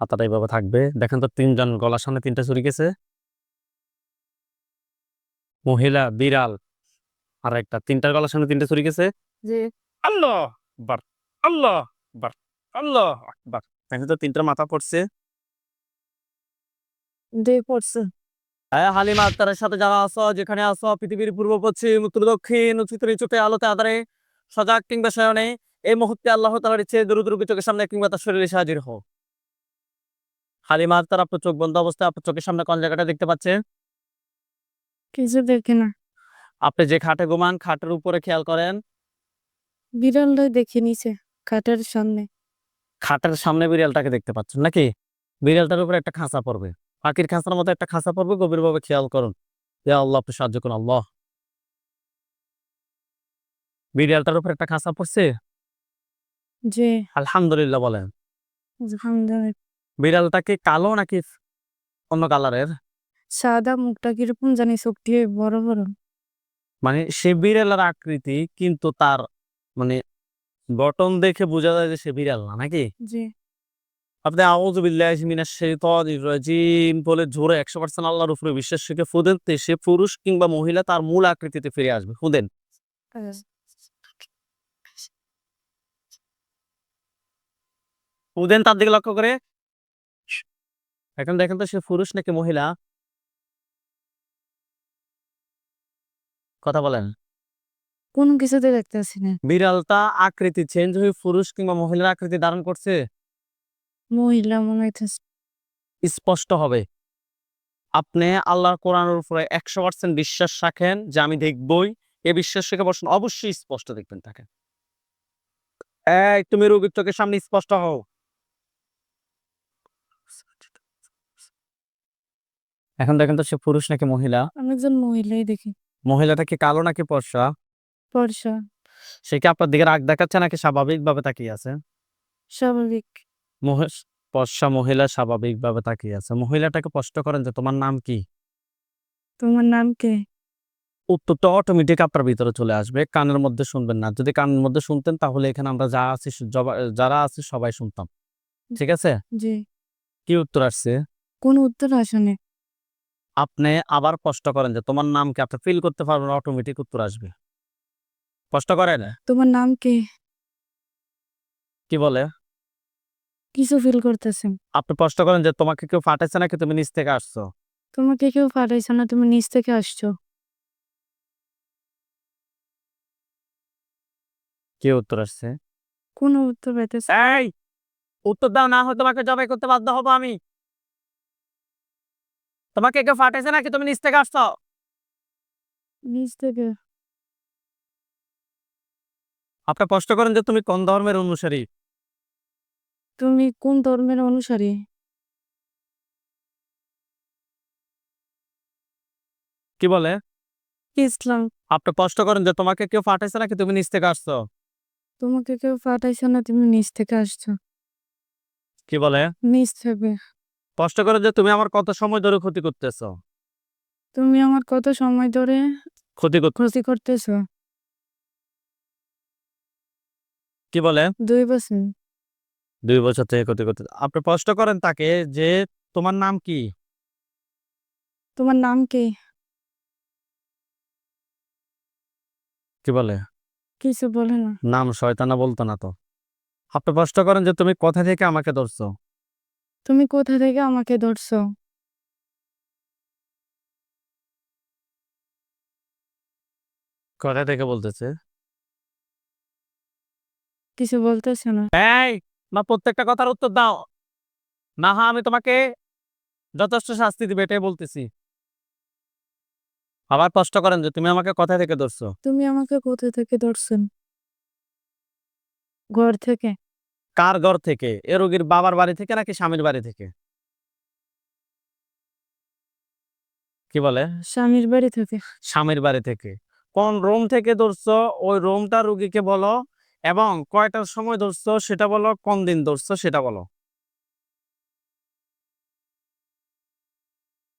হাতাটা এইভাবে থাকবে। দেখেন তো তিনজন গলার সামনে তিনটা চুরি গেছে। মহিলা বিড়াল আর একটা তিনটার গলার সামনে তিনটা চুরি গেছে। আল্লাহ বার আল্লাহ বার আল্লাহ আকবার। দেখেন তো তিনটার মাথা পড়ছে। পড়ছে। হ্যাঁ হালিমা আক্তারের সাথে যারা আছো যেখানে আছো পৃথিবীর পূর্ব পশ্চিম উত্তর দক্ষিণ চোখে আলোতে আধারে সজাগ কিংবা শয়নে এই মুহূর্তে আল্লাহ তালার ইচ্ছে দূর দূর চোখের সামনে কিংবা তার শরীরে হাজির হও হালিমা আক্তার আপনার চোখ বন্ধ অবস্থায় আপনার চোখের সামনে কোন জায়গাটা দেখতে পাচ্ছেন? কিছু দেখি না। আপনি যে খাটে ঘুমান খাটের উপরে খেয়াল করেন। বিড়ালটা দেখে নিছে খাটের সামনে। খাটের সামনে বিড়ালটাকে দেখতে পাচ্ছেন নাকি? বিড়ালটার উপরে একটা খাঁচা পড়বে। পাখির খাঁচার মতো একটা খাঁচা পড়বে গভীরভাবে খেয়াল করুন। ইয়া আল্লাহ আপনি সাহায্য করুন আল্লাহ। বিড়ালটার উপরে একটা খাঁচা পড়ছে? জি। আলহামদুলিল্লাহ বলেন। আলহামদুলিল্লাহ। বিড়ালটা কি কালো নাকি অন্য কালারের? সাদা মুখটা কীরকম জানি শক্তি বড় বড়। মানে সে বিড়ালের আকৃতি কিন্তু তার মানে গঠন দেখে বোঝা যায় যে সে বিড়াল না নাকি? যে আপনি আউযু বিল্লাহি মিনাশ শাইতানির রাজিম বলে জোরে 100% আল্লাহর উপরে বিশ্বাস রেখে ফুদেন সে পুরুষ কিংবা মহিলা তার মূল আকৃতিতে ফিরে আসবে। ফুদেন। ফুদেন তার দিকে লক্ষ্য করে। এখন দেখেন তো সে পুরুষ নাকি মহিলা? কথা বলেন। কোন কিছুতে দেখতেছি না। বিড়ালটা আকৃতি চেঞ্জ হয়ে পুরুষ কিংবা মহিলার আকৃতি ধারণ করছে? মহিলা মনে হইতেছে স্পষ্ট হবে। আপনি আল্লাহর কোরআনের উপরে একশো পার্সেন্ট বিশ্বাস রাখেন যে আমি দেখবই। এ বিশ্বাস রেখে বসুন অবশ্যই স্পষ্ট দেখবেন তাকে। এই তুমি রোগীর চোখের সামনে স্পষ্ট হও। এখন দেখেন তো সে পুরুষ নাকি মহিলা? আমি একজন মহিলাই দেখি। মহিলাটা কি কালো নাকি পর্ষা পর্ষা সে কি আপনার দিকে রাগ দেখাচ্ছে নাকি স্বাভাবিকভাবে তাকিয়ে আছে? স্বাভাবিক। পর্ষা মহিলা স্বাভাবিকভাবে তাকিয়ে আছে। মহিলাটাকে প্রশ্ন করেন যে তোমার নাম কি? তোমার নাম কে? উত্তরটা অটোমেটিক আপনার ভিতরে চলে আসবে। কানের মধ্যে শুনবেন না। যদি কানের মধ্যে শুনতেন তাহলে এখানে আমরা যা আছি যারা আছি সবাই শুনতাম। ঠিক আছে? জি। কি উত্তর আসছে? কোন উত্তর আসনে। আপনি আবার প্রশ্ন করেন যে তোমার নাম কি? আপনি ফিল করতে পারবেন অটোমেটিক উত্তর আসবে। প্রশ্ন করেন? তোমার নাম কে? কি বলে? কিছু ফিল করতেছে। আপনি প্রশ্ন করেন যে তোমাকে কেউ ফাটাইছে নাকি? তুমি নিচ থেকে আসছো? তোমাকে কেউ পাঠাইছে না তুমি নিচ থেকে আসছো। কি উত্তর আসছে? কোন উত্তর পাইতেছে এই উত্তর দাও না হয় তোমাকে জবাই করতে বাধ্য হব আমি। তোমাকে কেউ ফাটাইছে নাকি? তুমি নিচ থেকে আসছো। নিচ থেকে। আপনি প্রশ্ন করেন যে তুমি কোন ধর্মের অনুসারী? তুমি কোন ধর্মের অনুসারী? কি বলে? ইসলাম? আপনি প্রশ্ন করেন যে তোমাকে কেউ ফাটাইছে নাকি? তুমি নিচ থেকে আসছো। তোমাকে কেউ ফাটাইছে না তুমি নিচ থেকে আসছো। কি বলে? নিচ থেকে। প্রশ্ন করেন যে তুমি আমার কত সময় ধরে ক্ষতি করতেছো? তুমি আমার কত সময় ধরে ক্ষতি কর ক্ষতি করতেছো? কি বলে? দুই বছর। দুই বছর থেকে ক্ষতি করতে আপনি প্রশ্ন করেন তাকে যে তোমার নাম কি? তোমার নাম কি? কি বলে? কিছু বলে না। নাম শয়তানা বলতো না তো। আপনি স্পষ্ট করেন যে তুমি কোথা থেকে আমাকে ধরছো? তুমি কোথা থেকে আমাকে ধরছো? কোথা থেকে বলতেছে? কিছু বলতেছে না। এই মা প্রত্যেকটা কথার উত্তর দাও। না হা আমি তোমাকে যথেষ্ট শাস্তি দিবে এটাই বলতেছি। আবার প্রশ্ন করেন যে তুমি আমাকে কোথা থেকে ধরছো? তুমি আমাকে কোথা থেকে ধরছেন ঘর থেকে। কার ঘর থেকে? এ রোগীর বাবার বাড়ি থেকে নাকি স্বামীর বাড়ি থেকে? কি বলে? স্বামীর বাড়ি থেকে। স্বামীর বাড়ি থেকে। কোন রুম থেকে ধরছো? ওই রুমটা রুগীকে বলো এবং কয়টার সময় ধরছো সেটা বলো কোন দিন ধরছো সেটা বলো।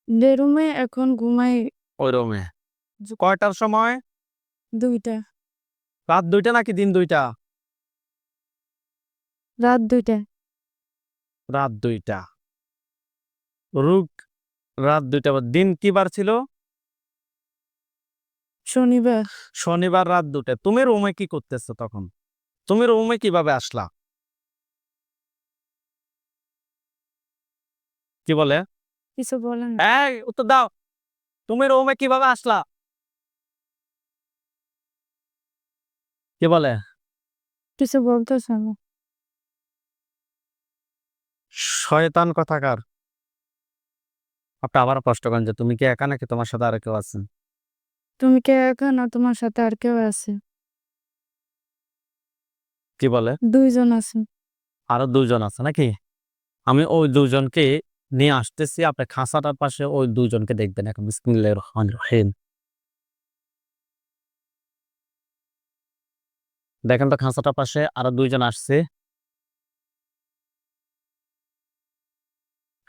বেরুমে এখন ঘুমাই ওই রুমে। কয়টার সময়? দুইটা। রাত দুইটা নাকি দিন দুইটা? রাত দুইটা। রাত দুইটা। রুক রাত দুইটা বা দিন কি বার ছিল? শনিবার। শনিবার রাত দুটা তুমি রুমে কি করতেছো তখন? তুমি রুমে কীভাবে আসলা? কি বলে? কিছু বলেন এই উত্তর দাও। তুমি রুমে কীভাবে আসলা? কি বলে? কিছু বলতেছে না। শয়তান কথাকার আপনি আবার প্রশ্ন করেন যে তুমি কি একা নাকি তোমার সাথে আর কেউ আছে? তুমি কি একা না তোমার সাথে আর কেউ আছে? কি বলে? দুইজন আছে। আরও দুজন আছে নাকি? আমি ওই দুজনকে নিয়ে আসতেছি আপনি খাঁচাটার পাশে ওই দুজনকে দেখবেন এখন। বিসমিল্লাহির রহমানির রহিম। দেখেন তো খাঁচাটার পাশে আরও দুইজন আসছে।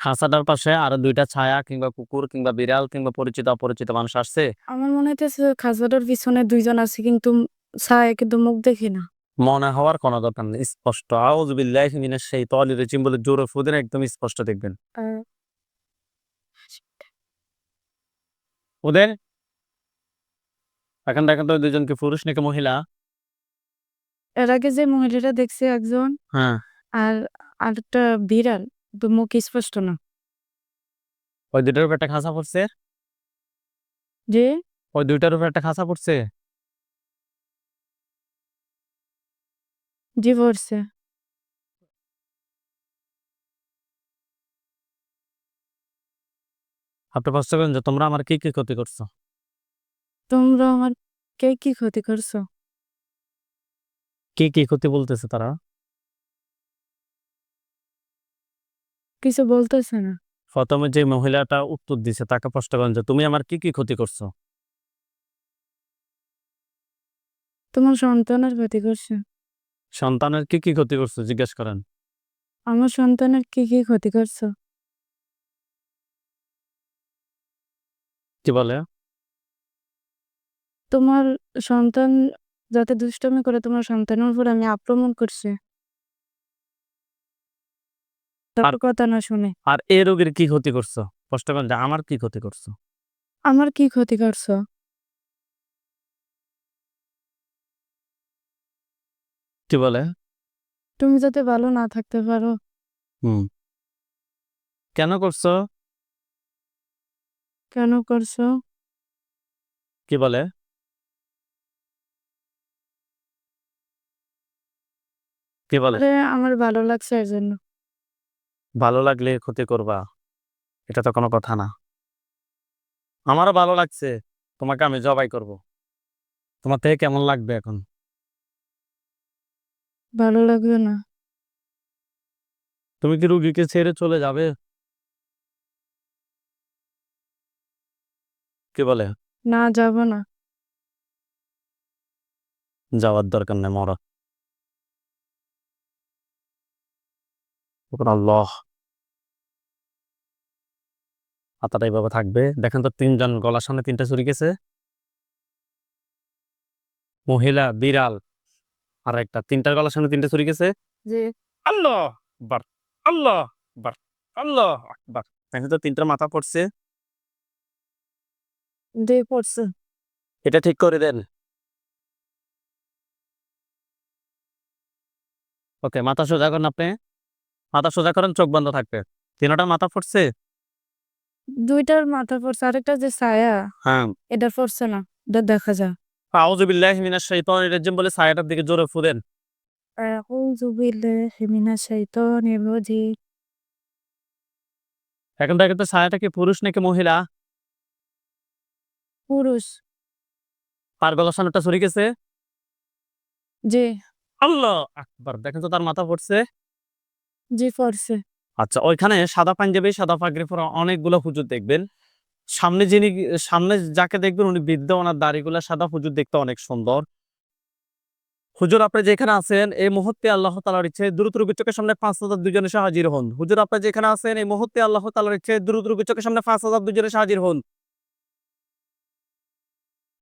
খাঁচাটার পাশে আরও দুইটা ছায়া কিংবা কুকুর কিংবা বিড়াল কিংবা পরিচিত অপরিচিত মানুষ আসছে। আমার মনে হইতেছে খাজাটার পিছনে দুইজন আছে কিন্তু ছায় কিন্তু মুখ দেখি না। মনে হওয়ার কোনো দরকার নেই স্পষ্ট। আউযু বিল্লাহি মিনাশ শাইতানির রাজিম বলে জোরে ফুদেন একদম স্পষ্ট দেখবেন। ওদের এখন দেখেন তো ওই দুজনকে পুরুষ নাকি মহিলা? এর আগে যে মহিলাটা দেখছে একজন হ্যাঁ। আর আরেকটা বিড়াল মুখ স্পষ্ট না। ওই দুইটার উপর একটা খাঁচা পড়ছে? যে? ওই দুইটার উপর একটা খাঁচা পড়ছে? জি পড়ছে। আপনি প্রশ্ন করেন যে তোমরা আমার কি কি ক্ষতি করছ? তোমরা আমার কে কি ক্ষতি করছ? কি কি ক্ষতি বলতেছে তারা? কিছু বলতেছে না। প্রথমে যে মহিলাটা উত্তর দিছে তাকে প্রশ্ন করেন যে তুমি আমার কি কি ক্ষতি করছ? তোমার সন্তানের ক্ষতি করছে। সন্তানের কি কি ক্ষতি করছ? জিজ্ঞেস করেন। আমার সন্তানের কি কি ক্ষতি করছ? কি বলে? তোমার সন্তান যাতে দুষ্টমি করে তোমার সন্তানের উপর আমি আক্রমণ করছি। তার কথা না শুনে। আর এ রোগীর কি ক্ষতি করছ? প্রশ্ন করেন যে আমার কি ক্ষতি করছ? আমার কি ক্ষতি করছ? কি বলে? তুমি যাতে ভালো না থাকতে পারো। হুম। কেন করছ? কেন করছ? কি বলে? কি বলে? আমার ভালো লাগছে এর জন্য। ভালো লাগলে ক্ষতি করবা। এটা তো কোনো কথা না। আমারও ভালো লাগছে। তোমাকে আমি জবাই করব। তোমার থেকে কেমন লাগবে এখন? ভালো লাগবে না। তুমি কি রুগীকে ছেড়ে চলে যাবে? কি বলে? না যাব না। যাওয়ার দরকার নেই মরা। আল্লাহ হাতাটা এইভাবে থাকবে। দেখেন তো তিনজন গলার সামনে তিনটা চুরি গেছে। মহিলা বিড়াল আর একটা তিনটার গলার সামনে তিনটা চুরি গেছে। আল্লাহ বার আল্লাহ বার আল্লাহ আকবার। দেখেন তো তিনটার মাথা পড়ছে। এটা ঠিক করে দেন। ওকে মাথা সোজা করেন আপনি। মাথা সোজা করেন চোখ বন্ধ থাকবে। তিনটা মাথা পড়ছে দুইটার মাথা পড়ছে আরেকটা যে ছায়া হ্যাঁ। এটা পড়ছে না এটা দেখা যায় আউযু বিল্লাহি মিনাশ শাইতানির রাজিম বলে ছায়াটার দিকে জোরে ফুদেন আউযু বিল্লাহি মিনাশ শাইতানির রাজিম। এখন দেখেন তো ছায়াটা কি পুরুষ নাকি মহিলা? পুরুষ। পার গলার সামনেটা সরে গেছে? যে আল্লাহ আকবার দেখেন তো তার মাথা পড়ছে যে পড়ছে আচ্ছা ওইখানে সাদা পাঞ্জাবি সাদা পাগড়ি পরা অনেকগুলো হুজুর দেখবেন। সামনে যিনি সামনে যাকে দেখবেন উনি বৃদ্ধ ওনার দাড়িগুলা সাদা হুজুর দেখতে অনেক সুন্দর। হুজুর আপনি যেখানে আছেন এই মুহূর্তে আল্লাহ তালার ইচ্ছে দ্রুত রুগীর চোখের সামনে পাঁচ হাজার দুজনে এসে হাজির হন। হুজুর আপনি যেখানে আছেন এই মুহূর্তে আল্লাহ তালার ইচ্ছে দ্রুত রুগীর চোখের সামনে পাঁচ হাজার দুজনে হাজির হন।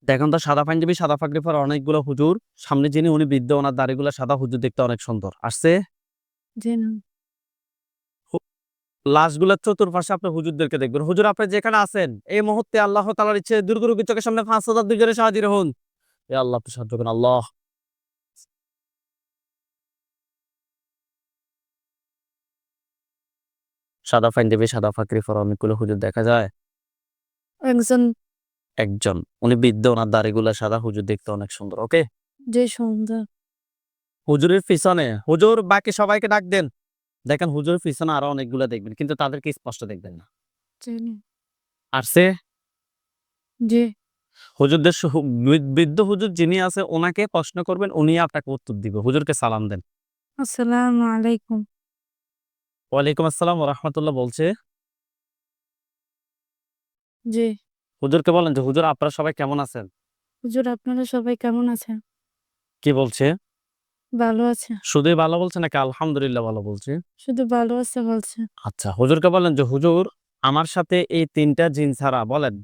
দেখুন তো সাদা পাঞ্জাবি সাদা পাগড়ি পরা অনেকগুলো হুজুর। সামনে যিনি উনি বৃদ্ধ ওনার দাড়িগুলা সাদা হুজুর দেখতে অনেক সুন্দর। আসছে? লাশগুলোর চতুর্পাশে আপনি হুজুরদেরকে দেখবেন। হুজুর আপনি যেখানে আছেন এই মুহূর্তে আল্লাহ তালার ইচ্ছে দুর্গ রোগীর চোখের সামনে পাঁচ হাজার দুজনের সাহায্য হন। এ আল্লাহ আপনি সাহায্য করেন আল্লাহ। সাদা ফাইন দেবে সাদা ফাকরি ফর অনেকগুলো হুজুর দেখা যায়। একজন একজন উনি বৃদ্ধ ওনার দাড়িগুলা সাদা হুজুর দেখতে অনেক সুন্দর ওকে? যে সুন্দর। হুজুরের পিছনে হুজুর বাকি সবাইকে ডাক দেন। দেখেন হুজুরের পিছনে আরও অনেকগুলা দেখবেন কিন্তু তাদেরকে স্পষ্ট দেখবেন না। আর সে যে হুজুরদের বৃদ্ধ হুজুর যিনি আছে ওনাকে প্রশ্ন করবেন উনি আপনাকে উত্তর দিবে। হুজুরকে সালাম দেন। আসসালামু আলাইকুম। ওয়ালাইকুম আসসালাম রহমতুল্লাহ বলছে যে হুজুরকে বলেন যে হুজুর আপনারা সবাই কেমন আছেন? হুজুর আপনারা সবাই কেমন আছেন? কি বলছে? ভালো আছে। শুধুই ভালো বলছে নাকি আলহামদুলিল্লাহ ভালো বলছে? শুধু ভালো আছে বলছে। আচ্ছা হুজুরকে বলেন যে হুজুর আমার সাথে এই তিনটা জিন ছাড়া বলেন।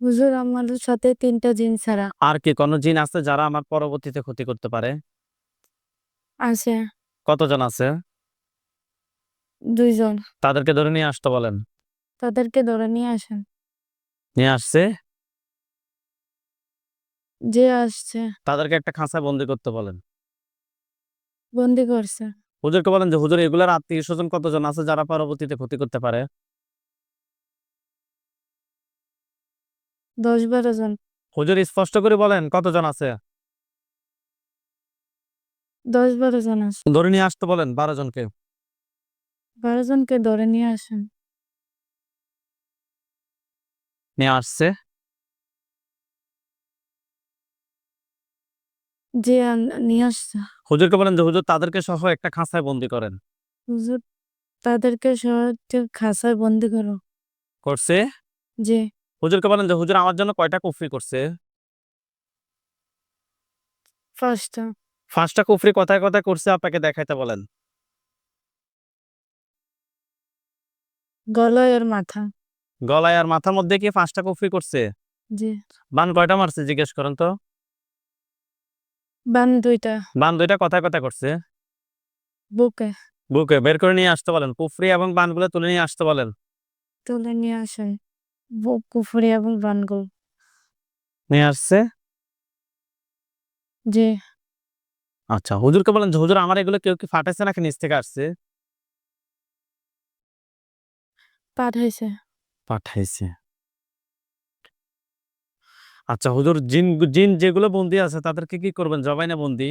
হুজুর আমাদের সাথে তিনটা জিন ছাড়া। আর কি কোনো জিন আছে যারা আমার পরবর্তীতে ক্ষতি করতে পারে? আছে। কতজন আছে? দুইজন। তাদেরকে ধরে নিয়ে আসতে বলেন। তাদেরকে ধরে নিয়ে আসেন। নিয়ে আসছে? যে আসছে। তাদেরকে একটা খাঁচায় বন্দি করতে বলেন। বন্দি করছে। হুজুরকে বলেন যে হুজুর এগুলার আত্মীয় স্বজন কতজন আছে যারা পরবর্তীতে ক্ষতি করতে পারে? দশ বারো জন। হুজুর স্পষ্ট করে বলেন কতজন আছে? দশ বারো জন আছে। ধরে নিয়ে আসতে বলেন বারো জনকে। বারো জনকে ধরে নিয়ে আসেন। নিয়ে আসছে। যে নিয়ে আসছে। হুজুরকে বলেন যে হুজুর তাদেরকে সহ একটা খাঁচায় বন্দি করেন। হুজুর তাদেরকে শহরকে খাসায় বন্দি করো। করছে? যে হুজুরকে বলেন যে হুজুর আমার জন্য কয়টা কুফরি করছে? ফার্স্টটা পাঁচটা কুফরি কথায় কথায় করছে আপনাকে দেখাইতে বলেন। গলায় আর মাথা। গলায় আর মাথার মধ্যে কি পাঁচটা কুফরি করছে? যে বান কয়টা মারছে জিজ্ঞেস করেন তো। বান দুইটা বান দুইটা কথায় কথায় করছে। বুকে। বুকে বের করে নিয়ে আসতে বলেন। কুফরি এবং বানগুলো তুলে নিয়ে আসতে বলেন। তুলে নিয়ে আসেন। বুক কুফরি এবং বানগুল নিয়ে আসছে? যে আচ্ছা হুজুরকে বলেন হুজুর আমার এগুলো কেউ কি ফাটাইছে নাকি নিচ থেকে আসছে? পাঠাইছে। পাঠাইছে। আচ্ছা হুজুর জিন জিন যেগুলো বন্দি আছে তাদেরকে কি করবেন? জবাই না বন্দি?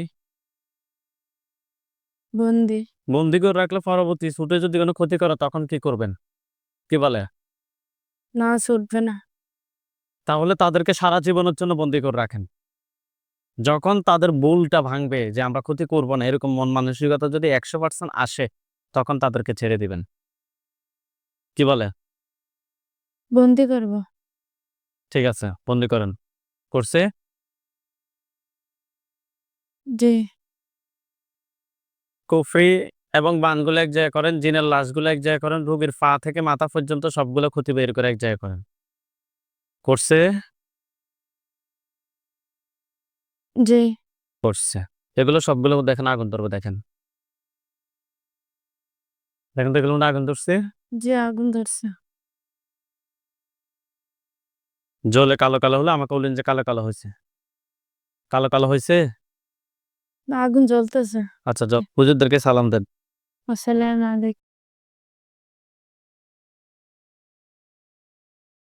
বন্দি। বন্দি করে রাখলে পরবর্তী ছুটে যদি কোনো ক্ষতি করে তখন কি করবেন? কি বলে? না ছুটবে না। তাহলে তাদেরকে সারা জীবনের জন্য বন্দি করে রাখেন। যখন তাদের বুলটা ভাঙবে যে আমরা ক্ষতি করব না এরকম মন মানসিকতা যদি একশো পার্সেন্ট আসে তখন তাদেরকে ছেড়ে দিবেন। কি বলে? বন্দি করব। ঠিক আছে বন্দি করেন। করছে? যে কুফরি এবং বানগুলো এক জায়গায় করেন জিনের লাশগুলো এক জায়গায় করেন রোগীর পা থেকে মাথা পর্যন্ত সবগুলো ক্ষতি বের করে এক জায়গায় করেন। করছে? জি। করছে। এগুলো সবগুলো দেখেন আগুন ধরবে দেখেন। দেখেন তো এগুলো আগুন ধরছে? জি আগুন ধরছে। জলে কালো কালো হলে আমাকে বললেন যে কালো কালো হয়েছে। কালো কালো হয়েছে? আগুন জ্বলতেছে। আচ্ছা হুজুরদেরকে সালাম দেন। আসসালামু আলাইকুম।